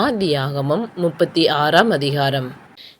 ஆதியாகமம் முப்பத்தி ஆறாம் அதிகாரம்.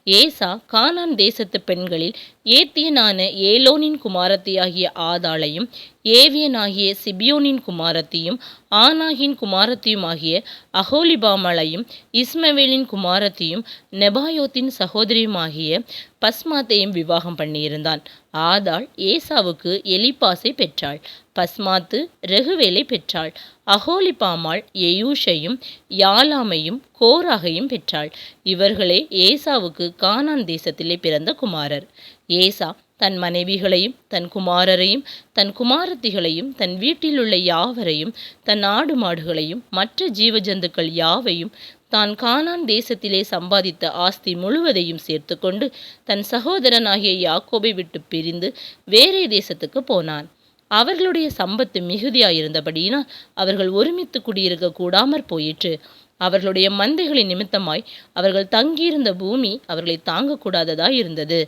ஏசா கானான் தேசத்து பெண்களில் ஏத்தியனான ஏலோனின் குமாரத்தியாகிய ஆதாளையும் ஏவியனாகிய சிபியோனின் குமாரத்தியும் ஆனாகின் குமாரத்தியுமாகிய அகோலிபாமலையும் இஸ்மவேலின் குமாரத்தியும் நெபாயோத்தின் சகோதரியுமாகிய பஸ்மாத்தையும் விவாகம் பண்ணியிருந்தான். ஆதாள் ஏசாவுக்கு எலிப்பாசை பெற்றாள். பஸ்மாத்து ரெகுவேலை பெற்றாள். அகோலிபாமாள் எயூஷையும் யாலாமையும் கோராகையும் பெற்றாள். இவர்களே ஏசாவுக்கு கானான் தேசத்திலே பிறந்த குமாரர். ஏசா தன் மனைவிகளையும் தன் குமாரரையும் தன் குமாரத்திகளையும் தன் வீட்டிலுள்ள யாவரையும் தன் ஆடு மாடுகளையும் மற்ற ஜீவஜந்துக்கள் யாவையும் தான் கானான் தேசத்திலே சம்பாதித்த ஆஸ்தி முழுவதையும் சேர்த்து கொண்டு தன் சகோதரனாகிய யாக்கோபை விட்டு பிரிந்து வேறே தேசத்துக்கு போனான். அவர்களுடைய சம்பத்து மிகுதியாயிருந்தபடியினால் அவர்கள் ஒருமித்து குடியிருக்க கூடாமற் போயிற்று. அவர்களுடைய மந்தைகளின் நிமித்தமாய் அவர்கள் தங்கியிருந்த பூமி அவர்களை தாங்கக்கூடாததாய் இருந்தது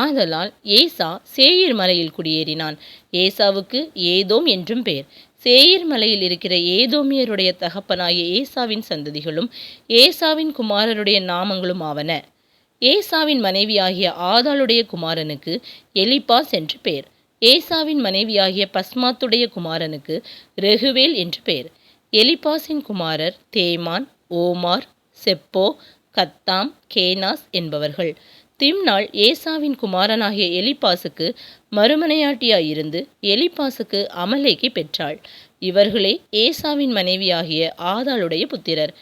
ஆதலால் ஏசா சேயீர் மலையில் குடியேறினான். ஏசாவுக்கு ஏதோம் என்றும் பெயர் சேயீர் மலையில் இருக்கிற ஏதோமியருடைய தகப்பனாய ஏசாவின் சந்ததிகளும் ஏசாவின் குமாரருடைய நாமங்களும் ஆவன. ஏசாவின் மனைவியாகிய ஆதாளுடைய குமாரனுக்கு எலிபாஸ் என்று பெயர் ஏசாவின் மனைவியாகிய பஸ்மாத்துடைய குமாரனுக்கு ரெகுவேல் என்று பெயர் எலிபாஸின் குமாரர் தேமான் ஓமார் செப்போ கத்தாம் கேனாஸ் என்பவர்கள். திம்னாள் ஏசாவின் குமாரனாகிய எலிபாசுக்கு மறுமனையாட்டியாயிருந்து எலிபாசுக்கு அமலேக்கி பெற்றாள். இவர்களே ஏசாவின் மனைவியாகிய ஆதாளுடைய புத்திரர்.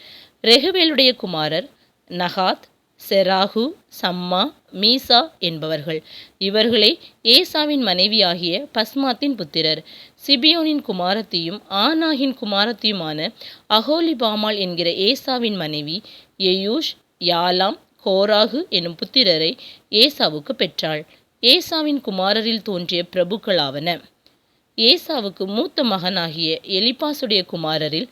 ரெகுவேலுடைய குமாரர் நகாத் செராகு சம்மா மீசா என்பவர்கள். இவர்களே ஏசாவின் மனைவியாகிய பஸ்மாத்தின் புத்திரர். சிபியோனின் குமாரத்தியும் ஆனாகின் குமாரத்தியுமான அகோலிபாமால் என்கிற ஏசாவின் மனைவி எயூஷ் யாலாம் கோராகு எனும் புத்திரரை ஏசாவுக்கு பெற்றாள். ஏசாவின் குமாரரில் தோன்றிய பிரபுக்களாவன. ஏசாவுக்கு மூத்த மகனாகிய எலிபாசுடைய குமாரரில்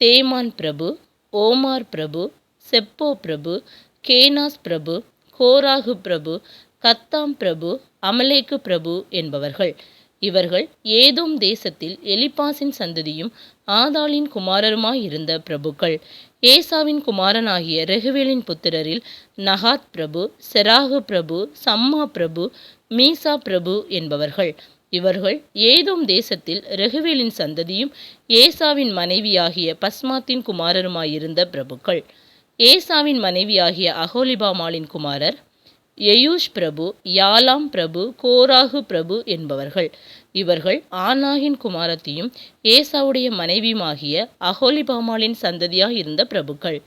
தேமான் பிரபு ஓமார் பிரபு செப்போ பிரபு கேனாஸ் பிரபு கோராகு பிரபு கத்தாம் பிரபு அமலேக்கு பிரபு என்பவர்கள். இவர்கள் ஏதோம் தேசத்தில் எலிபாசின் சந்ததியும் ஆதாளின் குமாரருமாயிருந்த பிரபுக்கள். ஏசாவின் குமாரனாகிய ரெகுவேலின் புத்திரரில் நகாத் பிரபு செராகு பிரபு சம்மா பிரபு மீசா பிரபு என்பவர்கள். இவர்கள் ஏதோம் தேசத்தில் ரெகுவேலின் சந்ததியும் ஏசாவின் மனைவியாகிய பஸ்மாத்தின் குமாரருமாயிருந்த பிரபுக்கள். ஏசாவின் மனைவியாகிய அகோலிபாமாலின் குமாரர் எயூஷ் பிரபு யாலாம் பிரபு கோராகு பிரபு என்பவர்கள். இவர்கள் ஆனாகின் குமாரத்தியும் ஏசாவுடைய மனைவியுமாகிய அகோலிபாமாலின் சந்ததியாக இருந்த பிரபுக்கள்.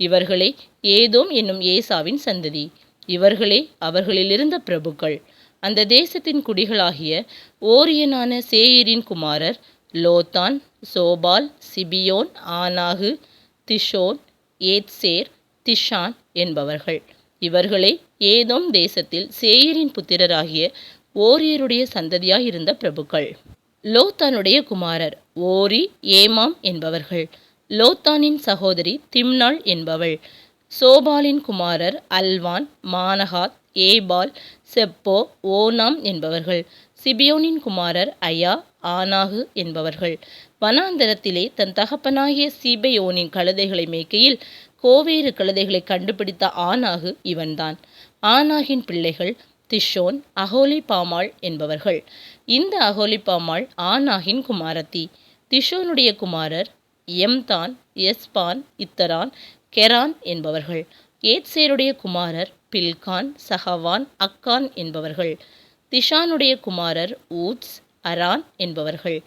இவர்களே ஏதோம் என்னும் ஏசாவின் சந்ததி. இவர்களே அவர்களிலிருந்த பிரபுக்கள். அந்த தேசத்தின் குடிகளாகிய ஓரியனான சேயிரின் குமாரர் லோத்தான் சோபால் சிபியோன் ஆனாகு திஷோன் ஏத்சேர் திஷான் என்பவர்கள். இவர்களே ஏதோம் தேசத்தில் சேயரின் புத்திரராகிய ஓரியருடைய சந்ததியாயிருந்த பிரபுக்கள். லோத்தானுடைய குமாரர் ஓரி ஏமாம் என்பவர்கள். லோத்தானின் சகோதரி திம்னாள் என்பவள். சோபாலின் குமாரர் Alvan Manahath Ebal Shepho Onam என்பவர்கள். சிபியோனின் குமாரர் அயா ஆனாகு என்பவர்கள். வனாந்தரத்திலே தன் தகப்பனாகிய சீபையோனின் கழுதைகளை மேய்க்கையில் கோவேறு கழுதைகளை கண்டுபிடித்த ஆனாகு இவன்தான். ஆனாகின் பிள்ளைகள் திஷோன் அகோலி பாமாள் என்பவர்கள். இந்த அகோலி பாமாள் ஆனாகின் குமாரத்தி. திஷோனுடைய குமாரர் எம்தான் எஸ்பான் இத்தரான் கெரான் என்பவர்கள். ஏத்சேருடைய குமாரர் பில்கான் சஹவான் அக்கான் என்பவர்கள். திஷானுடைய குமாரர் ஊட்ஸ் அரான் என்பவர்கள்.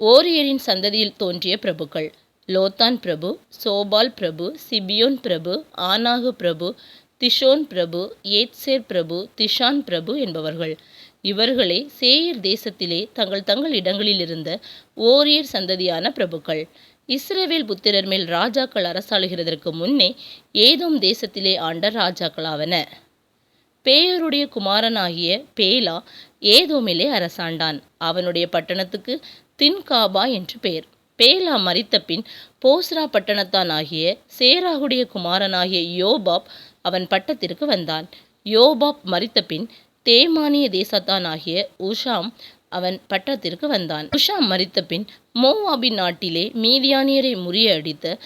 ஓரியரின் சந்ததியில் தோன்றிய பிரபுக்கள். லோத்தான் பிரபு சோபால் பிரபு சிபியோன் பிரபு ஆனாகு பிரபு திஷோன் பிரபு ஏத்சேர் பிரபு திஷான் பிரபு என்பவர்கள். இவர்களே சேயர் தேசத்திலே தங்கள் தங்கள் இடங்களில் இருந்த ஓரியர் சந்ததியான பிரபுக்கள். இஸ்ரேவேல் புத்திரர் மேல் ராஜாக்கள் அரசாளுகிறதற்கு முன்னே ஏதோம் தேசத்திலே ஆண்ட ராஜாக்களாவன. பேயருடைய குமாரனாகிய பேலா ஏதோமிலே அரசாண்டான். அவனுடைய பட்டணத்துக்கு தின்காபா என்று பெயர். பேலா மறித்த பின் போஸ்ரா பட்டணத்தானாகிய சேராகுடைய குமாரனாகிய யோபாப் அவன் பட்டத்திற்கு வந்தான். யோபாப் மறித்த பின் தேமானிய தேசத்தானாகிய உஷாம் அவன் பட்டத்திற்கு வந்தான். உஷாம் மறித்த பின் மோவாபின் நாட்டிலே மீதியானியரை முறியடித்த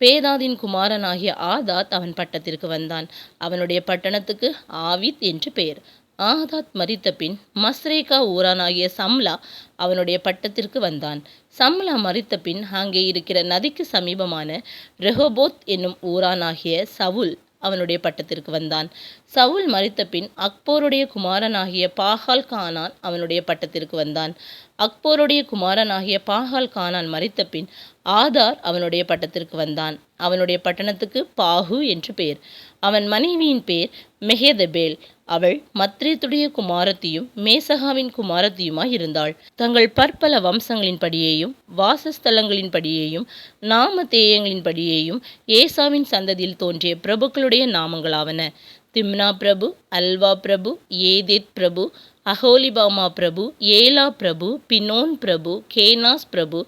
பேதாதின் குமாரனாகிய ஆதாத் அவன் பட்டத்திற்கு வந்தான். அவனுடைய பட்டணத்துக்கு ஆவித் என்று பெயர். ஆதாத் மறித்த பின் மஸ்ரேகா ஊரானாகிய சம்லா அவனுடைய பட்டத்திற்கு வந்தான். சம்லா மறித்த பின் அங்கே இருக்கிற நதிக்கு சமீபமான ரெஹோபோத் என்னும் ஊரானாகிய சவுல் அவனுடைய பட்டத்திற்கு வந்தான். சவுல் மறித்த பின் அக்போருடைய குமாரனாகிய பாகால் கானான் அவனுடைய பட்டத்திற்கு வந்தான். அக்போருடைய குமாரனாகிய பாகால் கானான் மறித்த பின் ஆதார் அவனுடைய பட்டத்திற்கு வந்தான். அவனுடைய பட்டணத்துக்கு பாகு என்று பெயர். அவன் மனைவியின் பேர் மெஹேதபேல் அவள் மத்ரேத்துடைய குமாரத்தியும் மேசகாவின் குமாரத்தியுமாய் இருந்தாள். தங்கள் பற்பல வம்சங்களின்படியேயும் வாசஸ்தலங்களின்படியேயும் நாமதேயங்களின்படியேயும் ஏசாவின் சந்ததியில் தோன்றிய பிரபுக்களுடைய நாமங்களாவன. திம்னா பிரபு அல்வா பிரபு ஏதேத் பிரபு அஹோலிபாமா பிரபு ஏலா பிரபு பினோன் பிரபு கேனாஸ் பிரபு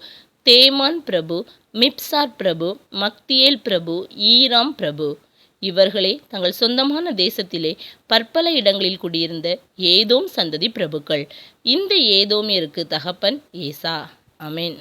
தேமான் பிரபு மிப்சார் பிரபு மக்தியேல் பிரபு ஈராம் பிரபு. இவர்களே தங்கள் சொந்தமான தேசத்திலே பற்பல இடங்களில் குடியிருந்த ஏதோம் சந்ததி பிரபுக்கள். இந்த ஏதோமியருக்கு தகப்பன் ஏசா. அமேன்